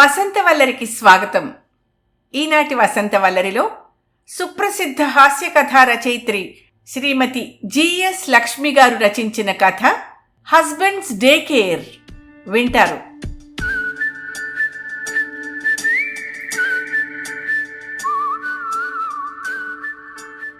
వసంత వల్లరికి స్వాగతం. ఈనాటి వసంత వల్లరిలో సుప్రసిద్ధ హాస్య కథా రచయిత్రి శ్రీమతి జిఎస్ లక్ష్మి గారు రచించిన కథ హస్బెండ్స్ డే కేర్. వింటారు.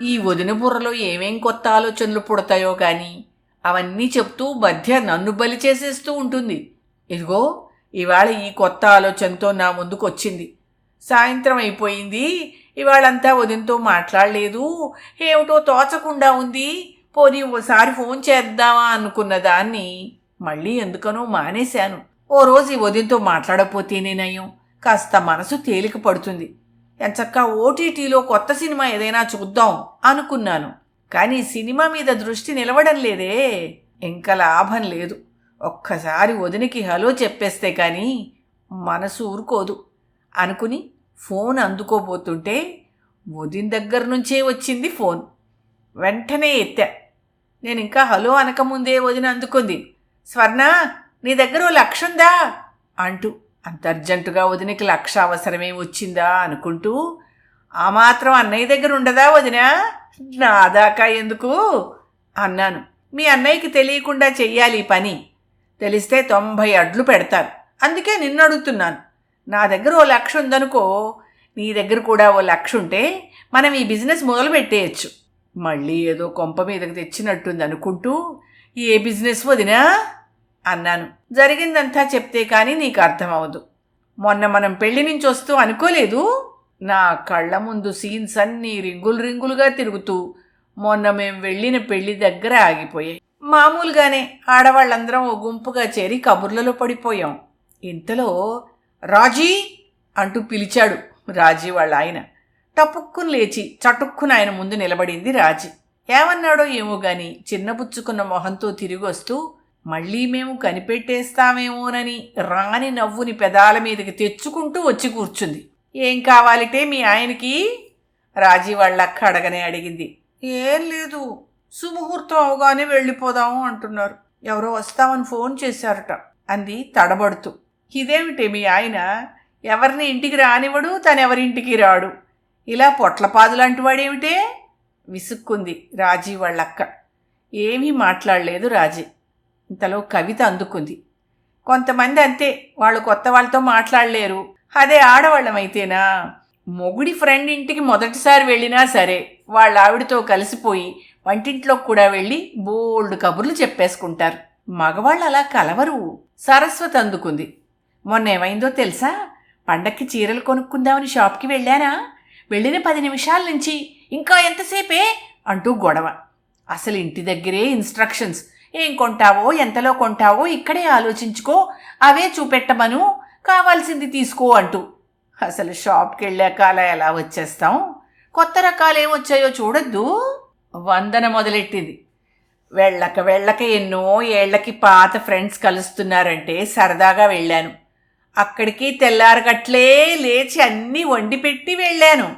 ఈ వదిన బుర్రలో ఏమేం కొత్త ఆలోచనలు పుడతాయో కానీ అవన్నీ చెప్తూ మధ్య నన్ను బలి చేసేస్తూ ఉంటుంది. ఇదిగో ఇవాళ ఈ కొత్త ఆలోచనతో నా ముందుకు వచ్చింది సాయంత్రం అయిపోయింది. ఇవాళంతా ఉదయంతో మాట్లాడలేదు. ఏమిటో తోచకుండా ఉంది. పోనీ ఓసారి ఫోన్ చేద్దామా అనుకున్న దాన్ని మళ్ళీ ఎందుకనో మానేశాను. ఓ రోజు ఈ ఉదయంతో మాట్లాడకపోతేనే నయం. కాస్త మనసు తేలిక పడుతుంది. ఎంచక్క ఓటీటీలో కొత్త సినిమా ఏదైనా చూద్దాం అనుకున్నాను. కానీ సినిమా మీద దృష్టి నిలవడం లేదే. ఇంకా లాభం లేదు. ఒక్కసారి వదినికి హలో చెప్పేస్తే కానీ మనసు ఊరుకోదు. అనుకుని ఫోన్ అందుకోబోతుంటే వదిన దగ్గర నుంచే వచ్చింది ఫోన్. వెంటనే ఎత్తా. నేను ఇంకా హలో అనకముందే వదిన అందుకుంది. స్వర్ణ నీ దగ్గర ఓ లక్ష ఉందా? అంటూ అంత అర్జెంటుగా వదినకి లక్ష అవసరమే వచ్చిందా అనుకుంటూ ఆ మాత్రం అన్నయ్య దగ్గర ఉండదా వదినా? నా దాకా ఎందుకు? అన్నాను. మీ అన్నయ్యకి తెలియకుండా చెయ్యాలి ఈ పని. తెలిస్తే తొంభై అడ్లు పెడతారు అందుకే నిన్ను అడుగుతున్నాను. నా దగ్గర ఓ లక్ష ఉందనుకో నీ దగ్గర కూడా ఓ లక్ష ఉంటే మనం ఈ బిజినెస్ మొదలు పెట్టేయచ్చు. మళ్ళీ ఏదో కొంప మీదకి తెచ్చినట్టుంది అనుకుంటూ ఏ బిజినెస్ వదినా? అన్నాను. జరిగిందంతా చెప్తే కానీ నీకు అర్థమవదు మొన్న మనం పెళ్ళి నుంచి వస్తూ అనుకోలేదు? నా కళ్ళ ముందు సీన్స్ అన్నీ రింగులు రింగులుగా తిరుగుతూ మొన్న మేము వెళ్ళిన పెళ్ళి దగ్గర ఆగిపోయాయి. మామూలుగానే ఆడవాళ్ళందరం ఓ గుంపుగా చేరి కబుర్లలో పడిపోయాం. ఇంతలో రాజీ అంటూ పిలిచాడు రాజీ వాళ్ళ ఆయన. టపుక్కుని లేచి చటుక్కున ఆయన ముందు నిలబడింది రాజీ. ఏమన్నాడో ఏమో గాని చిన్నబుచ్చుకున్న మొహంతో తిరిగి వస్తూ మళ్ళీ మేము కనిపెట్టేస్తామేమోనని రాని నవ్వుని పెదాల మీదకి తెచ్చుకుంటూ వచ్చి కూర్చుంది. ఏం కావాలిటే మీ ఆయనకి? రాజీ వాళ్ళక్క అడగనే అడిగింది. ఏం లేదు సుముహూర్తం అవగానే వెళ్ళిపోదాము అంటున్నారు. ఎవరో వస్తామని ఫోన్ చేశారట. అంది తడబడుతూ. ఇదేమిటి మీ ఆయన? ఎవరిని ఇంటికి రానివ్వడు తనెవరింటికి రాడు. ఇలా పొట్లపాదు లాంటి వాడేమిటే? విసుక్కుంది రాజీ వాళ్ళక్క. ఏమీ మాట్లాడలేదు రాజీ. ఇంతలో కవిత అందుకుంది. కొంతమంది అంతే వాళ్ళు కొత్త వాళ్ళతో మాట్లాడలేరు. అదే ఆడవాళ్ళమైతేనా? మొగుడి ఫ్రెండ్ ఇంటికి మొదటిసారి వెళ్ళినా సరే వాళ్ళ ఆవిడతో కలిసిపోయి వంటింట్లో కూడా వెళ్ళి బోల్డ్ కబుర్లు చెప్పేసుకుంటారు. మగవాళ్ళు అలా కలవరు. సరస్వతి అందుకుంది. మొన్న ఏమైందో తెలుసా? పండక్కి చీరలు కొనుక్కుందామని షాప్కి వెళ్ళానా? వెళ్ళిన పది నిమిషాల నుంచి ఇంకా ఎంతసేపే? అంటూ గొడవ. అసలు ఇంటి దగ్గరే ఇన్స్ట్రక్షన్స్. ఏం కొంటావో ఎంతలో కొంటావో ఇక్కడే ఆలోచించుకో. అవే చూపెట్టమను. కావాల్సింది తీసుకో అంటూ. అసలు షాప్కి వెళ్ళాక అలా ఎలా వచ్చేస్తాం? కొత్త రకాలు ఏమొచ్చాయో చూడొద్దు. వందన మొదలెట్టింది. వెళ్ళక వెళ్ళక ఎన్నో ఏళ్ళకి పాత ఫ్రెండ్స్ కలుస్తున్నారంటే సరదాగా వెళ్ళాను. అక్కడికి తెల్లారగట్లే లేచి అన్నీ వండి పెట్టి వెళ్ళాను.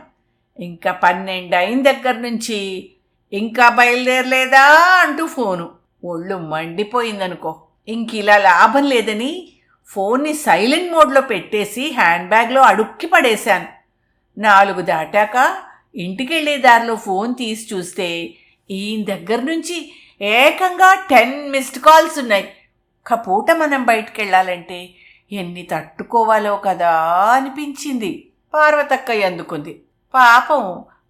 ఇంకా పన్నెండు అయిన దగ్గర నుంచి ఇంకా బయలుదేరలేదా అంటూ ఫోను. ఒళ్ళు మండిపోయిందనుకో. ఇంక ఇలా లాభం లేదని ఫోన్ని సైలెంట్ మోడ్లో పెట్టేసి హ్యాండ్ బ్యాగ్లో అడుక్కి పడేశాను. నాలుగు దాటాక ఇంటికెళ్ళే దారిలో ఫోన్ తీసి చూస్తే ఈయన దగ్గర నుంచి ఏకంగా టెన్ మిస్డ్ కాల్స్ ఉన్నాయి. ఒక పూట మనం బయటికి వెళ్ళాలంటే ఎన్ని తట్టుకోవాలో కదా అనిపించింది. పార్వతక్కయ్య అందుకుంది. పాపం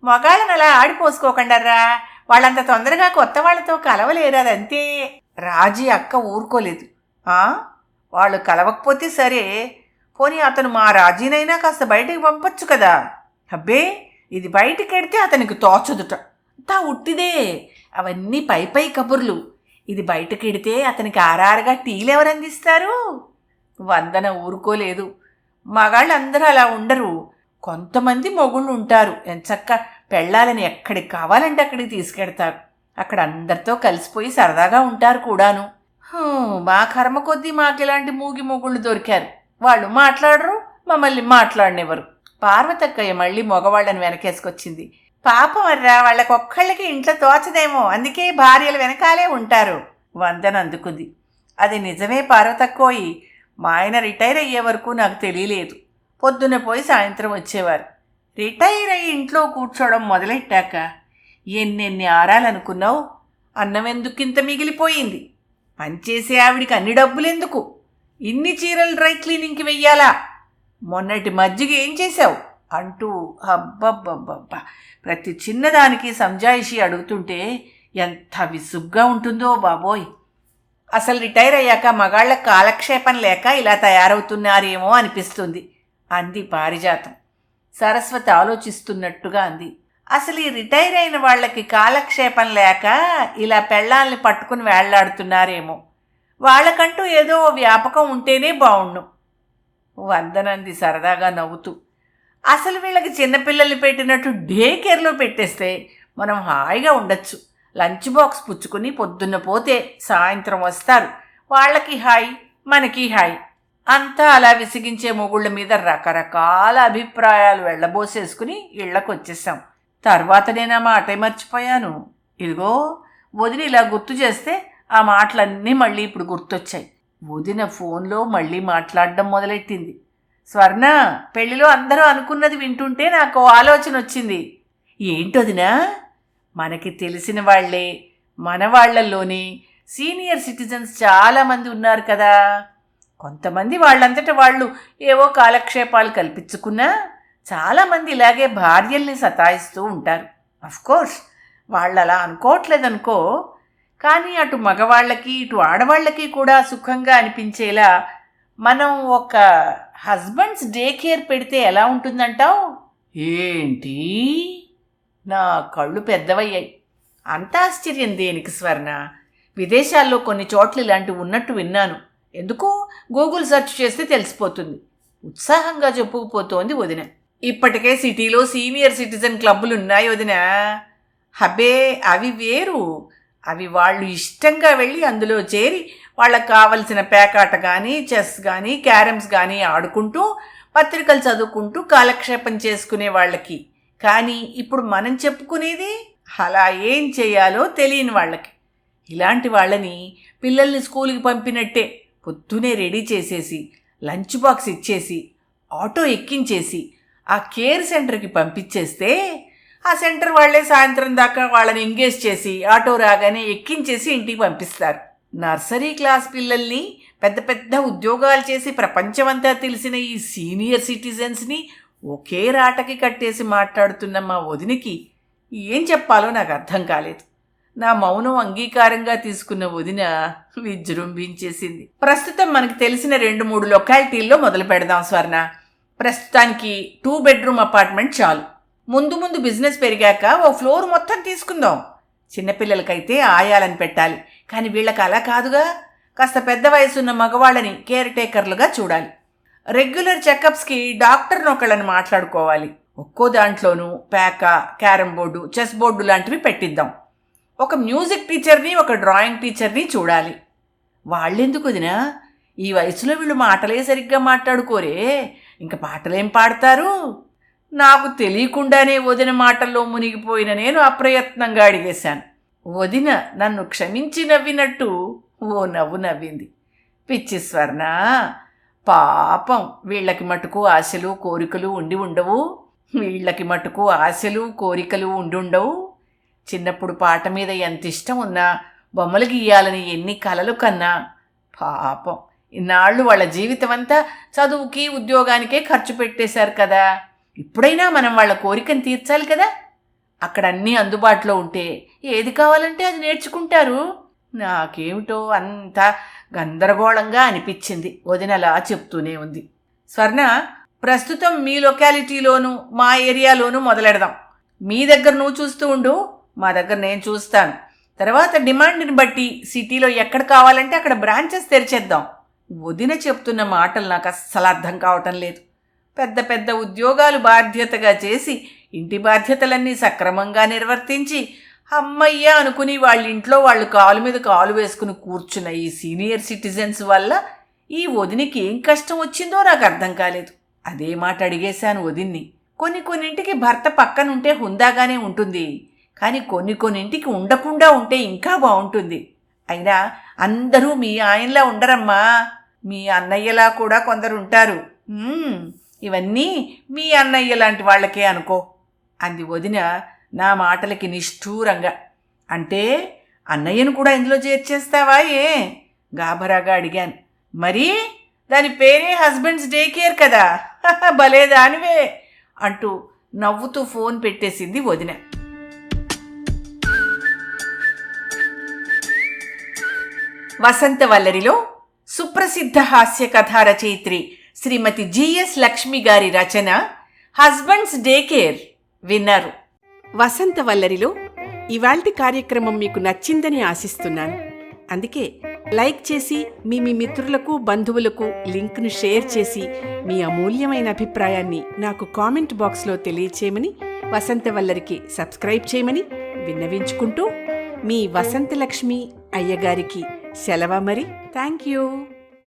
మగాళ్ళని అలా ఆడిపోసుకోకండరా వాళ్ళంత తొందరగా కొత్త వాళ్ళతో కలవలేరు అదంతే. రాజీ అక్క ఊరుకోలేదు. వాళ్ళు కలవకపోతే సరే పోనీ అతను మా రాజీనైనా కాస్త బయటికి పంపొచ్చు కదా. అబ్బే! ఇది బయటికెడితే అతనికి తోచదుట. తా ఉట్టిదే. అవన్నీ పై పై కబుర్లు. ఇది బయటకెడితే అతనికి ఆరారుగా టీలు ఎవరు అందిస్తారు? వందన ఊరుకోలేదు. మగాళ్ళందరూ అలా ఉండరు. కొంతమంది మొగుళ్ళు ఉంటారు. ఎంచక్క పెళ్ళాలని ఎక్కడికి కావాలంటే అక్కడికి తీసుకెడతారు. అక్కడ అందరితో కలిసిపోయి సరదాగా ఉంటారు కూడాను. మా కర్మ కొద్దీ మాకు ఇలాంటి మూగి మొగుళ్ళు దొరికారు. వాళ్ళు మాట్లాడరు మమ్మల్ని మాట్లాడనివ్వరు. పార్వతక్కయ్య మళ్ళీ మగవాళ్ళని వెనకేసుకొచ్చింది. పాపం వర్రా వాళ్ళకొక్కళ్ళకి ఇంట్లో తోచదేమో అందుకే భార్యలు వెనకాలే ఉంటారు వందన అందుకుంది. అది నిజమే పార్వతక్కోయి మా ఆయన రిటైర్ అయ్యే వరకు నాకు తెలియలేదు. పొద్దున పోయి సాయంత్రం వచ్చేవారు. రిటైర్ అయ్యి ఇంట్లో కూర్చోవడం మొదలెట్టాక ఎన్నెన్ని ఆరాలనుకున్నావు అన్నం ఎందుకింత మిగిలిపోయింది? పనిచేసే ఆవిడికి అన్ని డబ్బులెందుకు? ఇన్ని చీరలు డ్రై క్లీనింగ్కి వెయ్యాలా? మొన్నటి మజ్జిగ ఏం చేశావు? అంటూ అబ్బబ్బబ్బబ్బా. ప్రతి చిన్నదానికి సంజాయిషి అడుగుతుంటే ఎంత విసుగ్గా ఉంటుందో బాబోయ్. అసలు రిటైర్ అయ్యాక మగాళ్ళ కాలక్షేపం లేక ఇలా తయారవుతున్నారేమో అనిపిస్తుంది అంది పారిజాతం. సరస్వతి ఆలోచిస్తున్నట్టుగా అంది. అసలు ఈ రిటైర్ అయిన వాళ్ళకి కాలక్షేపం లేక ఇలా పెళ్ళాల్ని పట్టుకుని వేళ్ళాడుతున్నారేమో. వాళ్ళకంటూ ఏదో వ్యాపకం ఉంటేనే బాగుండు వందనంది సరదాగా నవ్వుతూ. అసలు వీళ్ళకి చిన్నపిల్లల్ని పెట్టినట్టు డే కేర్లో పెట్టేస్తే మనం హాయిగా ఉండొచ్చు. లంచ్ బాక్స్ పుచ్చుకుని పొద్దున్న పోతే సాయంత్రం వస్తారు. వాళ్ళకి హాయ్ మనకి హాయ్. అంతా అలా విసిగించే మొగుళ్ళ మీద రకరకాల అభిప్రాయాలు వెళ్ళబోసేసుకుని ఇళ్ళకు వచ్చేసాం తర్వాత నేను ఆ మాటే మర్చిపోయాను. ఇదిగో వదిలి ఇలా గుర్తు చేస్తే ఆ మాటలన్నీ మళ్ళీ ఇప్పుడు గుర్తొచ్చాయి. వదిన ఫోన్లో మళ్ళీ మాట్లాడడం మొదలెట్టింది. స్వర్ణ పెళ్ళిలో అందరూ అనుకున్నది వింటుంటే నాకు ఆలోచన వచ్చింది. ఏంటోదినా మనకి తెలిసిన వాళ్ళే మన వాళ్ళల్లోనే సీనియర్ సిటిజన్స్ చాలామంది ఉన్నారు కదా. కొంతమంది వాళ్ళంతట వాళ్ళు ఏవో కాలక్షేపాలు కల్పించుకున్నా చాలామంది ఇలాగే భార్యల్ని సతాయిస్తూ ఉంటారు. అఫ్కోర్స్ వాళ్ళు అలా అనుకోవట్లేదనుకో కానీ అటు మగవాళ్ళకి ఇటు ఆడవాళ్ళకి కూడా సుఖంగా అనిపించేలా మనం ఒక హస్బెండ్స్ డే కేర్ పెడితే ఎలా ఉంటుందంటావు? ఏంటి? నా కళ్ళు పెద్దవయ్యాయి. అంత ఆశ్చర్యం దేనికి స్వర్ణ? విదేశాల్లో కొన్ని చోట్ల ఇలాంటివి ఉన్నట్టు విన్నాను. ఎందుకు గూగుల్ సెర్చ్ చేస్తే తెలిసిపోతుంది. ఉత్సాహంగా చెప్పుకుపోతోంది వదిన. ఇప్పటికే సిటీలో సీనియర్ సిటిజన్ క్లబ్బులు ఉన్నాయి వదిన. హబే అవి వేరు. అవి వాళ్ళు ఇష్టంగా వెళ్ళి అందులో చేరి వాళ్ళకి కావలసిన పేకాట కానీ చెస్ కానీ క్యారమ్స్ కానీ ఆడుకుంటూ పత్రికలు చదువుకుంటూ కాలక్షేపం చేసుకునే వాళ్ళకి. కానీ ఇప్పుడు మనం చెప్పుకునేది అలా ఏం చేయాలో తెలియని వాళ్ళకి. ఇలాంటి వాళ్ళని పిల్లల్ని స్కూల్కి పంపినట్టే పొద్దునే రెడీ చేసేసి లంచ్ బాక్స్ ఇచ్చేసి ఆటో ఎక్కించేసి ఆ కేర్ సెంటర్కి పంపించేస్తే ఆ సెంటర్ వాళ్ళే సాయంత్రం దాకా వాళ్ళని ఎంగేజ్ చేసి ఆటో రాగానే ఎక్కించేసి ఇంటికి పంపిస్తారు. నర్సరీ క్లాస్ పిల్లల్ని పెద్ద పెద్ద ఉద్యోగాలు చేసి ప్రపంచమంతా తెలిసిన ఈ సీనియర్ సిటిజన్స్ని ఒకే రాటకి కట్టేసి మాట్లాడుతున్న మా వదినికి ఏం చెప్పాలో నాకు అర్థం కాలేదు. నా మౌనం అంగీకారంగా తీసుకున్న వదిన విజృంభించేసింది. ప్రస్తుతం మనకు తెలిసిన రెండు మూడు లొకాలిటీల్లో మొదలు పెడదాం స్వర్ణ. ప్రస్తుతానికి టూ బెడ్రూమ్ అపార్ట్మెంట్ చాలు. ముందు ముందు బిజినెస్ పెరిగాక ఓ ఫ్లోర్ మొత్తం తీసుకుందాం. చిన్నపిల్లలకైతే ఆయాలని పెట్టాలి. కానీ వీళ్ళకి అలా కాదుగా. కాస్త పెద్ద వయసున్న మగవాళ్ళని కేర్ టేకర్లుగా చూడాలి. రెగ్యులర్ చెకప్స్కి డాక్టర్ని ఒకళ్ళని మాట్లాడుకోవాలి. ఒక్కో దాంట్లోనూ పేక క్యారమ్ బోర్డు చెస్ బోర్డు లాంటివి పెట్టిద్దాం. ఒక మ్యూజిక్ టీచర్ని ఒక డ్రాయింగ్ టీచర్ని చూడాలి. వాళ్ళెందుకు వదినా? ఈ వయసులో వీళ్ళు మాటలే సరిగ్గా మాట్లాడుకోరే. ఇంక పాటలేం పాడతారు? నాకు తెలియకుండానే వదిన మాటల్లో మునిగిపోయిన నేను అప్రయత్నంగా అడిగేశాను. వదిన నన్ను క్షమించి నవ్వినట్టు ఓ నవ్వు నవ్వింది. పిచ్చి స్వర్ణ పాపం వీళ్ళకి మటుకు ఆశలు కోరికలు ఉండి ఉండవు. వీళ్ళకి మటుకు ఆశలు కోరికలు ఉండి ఉండవు. చిన్నప్పుడు పాట మీద ఎంత ఇష్టం ఉన్నా బొమ్మలు గీయాలని ఎన్ని కలలు కన్నా పాపం. ఇన్నాళ్ళు వాళ్ళ జీవితం అంతా చదువుకి ఉద్యోగానికే ఖర్చు పెట్టేశారు కదా. ఇప్పుడైనా మనం వాళ్ళ కోరికను తీర్చాలి కదా? అక్కడ అన్నీ అందుబాటులో ఉంటే ఏది కావాలంటే అది నేర్చుకుంటారు. నాకేమిటో అంత గందరగోళంగా అనిపించింది. వదినలా చెప్తూనే ఉంది. స్వర్ణ ప్రస్తుతం మీ లొకాలిటీలోను మా ఏరియాలోనూ మొదలెడదాం. మీ దగ్గర నువ్వు చూస్తూ ఉండు. మా దగ్గర నేను చూస్తాను. తర్వాత డిమాండ్ని బట్టి సిటీలో ఎక్కడ కావాలంటే అక్కడ బ్రాంచెస్ తెరిచేద్దాం. వదిన చెప్తున్న మాటలు నాకు అస్సలు అర్థం కావటం లేదు. పెద్ద పెద్ద ఉద్యోగాలు బాధ్యతగా చేసి ఇంటి బాధ్యతలన్నీ సక్రమంగా నిర్వర్తించి అమ్మయ్య అనుకుని వాళ్ళ ఇంట్లో వాళ్ళు కాలు మీద కాలు వేసుకుని కూర్చున్న ఈ సీనియర్ సిటిజన్స్ వల్ల ఈ వదినికి ఏం కష్టం వచ్చిందో నాకు అర్థం కాలేదు. అదే మాట అడిగేశాను వదిన్ని. కొన్ని కొన్నింటికి భర్త పక్కనుంటే హుందాగానే ఉంటుంది. కానీ కొన్ని కొన్నింటికి ఉండకుండా ఉంటే ఇంకా బాగుంటుంది. అయినా అందరూ మీ ఆయనలా ఉండరమ్మా. మీ అన్నయ్యలా కూడా కొందరు ఉంటారు ఇవన్నీ మీ అన్నయ్య లాంటి వాళ్ళకే అనుకో. అంది వదిన నా మాటలకి నిష్ఠూరంగా. అంటే అన్నయ్యను కూడా ఇందులో చేర్చేస్తావా ఏ? గాభరాగా అడిగాను. మరి దాని పేరే హస్బెండ్స్ డే కేర్ కదా? భలే దానివే అంటూ నవ్వుతూ ఫోన్ పెట్టేసింది వదిన. వసంత వల్లరిలో సుప్రసిద్ధ హాస్య కథా రచయిత్రి శ్రీమతి జిఎస్ లక్ష్మి గారి రచన హస్బెండ్స్ డే కేర్ విన్నారు. వసంతవల్లరిలో ఇవాల్టి కార్యక్రమం మీకు నచ్చిందని ఆశిస్తున్నాను. అందుకే లైక్ చేసి మీ మీ మిత్రులకు బంధువులకు లింక్ను షేర్ చేసి మీ అమూల్యమైన అభిప్రాయాన్ని నాకు కామెంట్ బాక్స్లో తెలియచేయమని వసంతవల్లరికి సబ్స్క్రైబ్ చేయమని విన్నవించుకుంటూ మీ వసంతలక్ష్మి అయ్యగారికి సెలవ మరి. Thank you.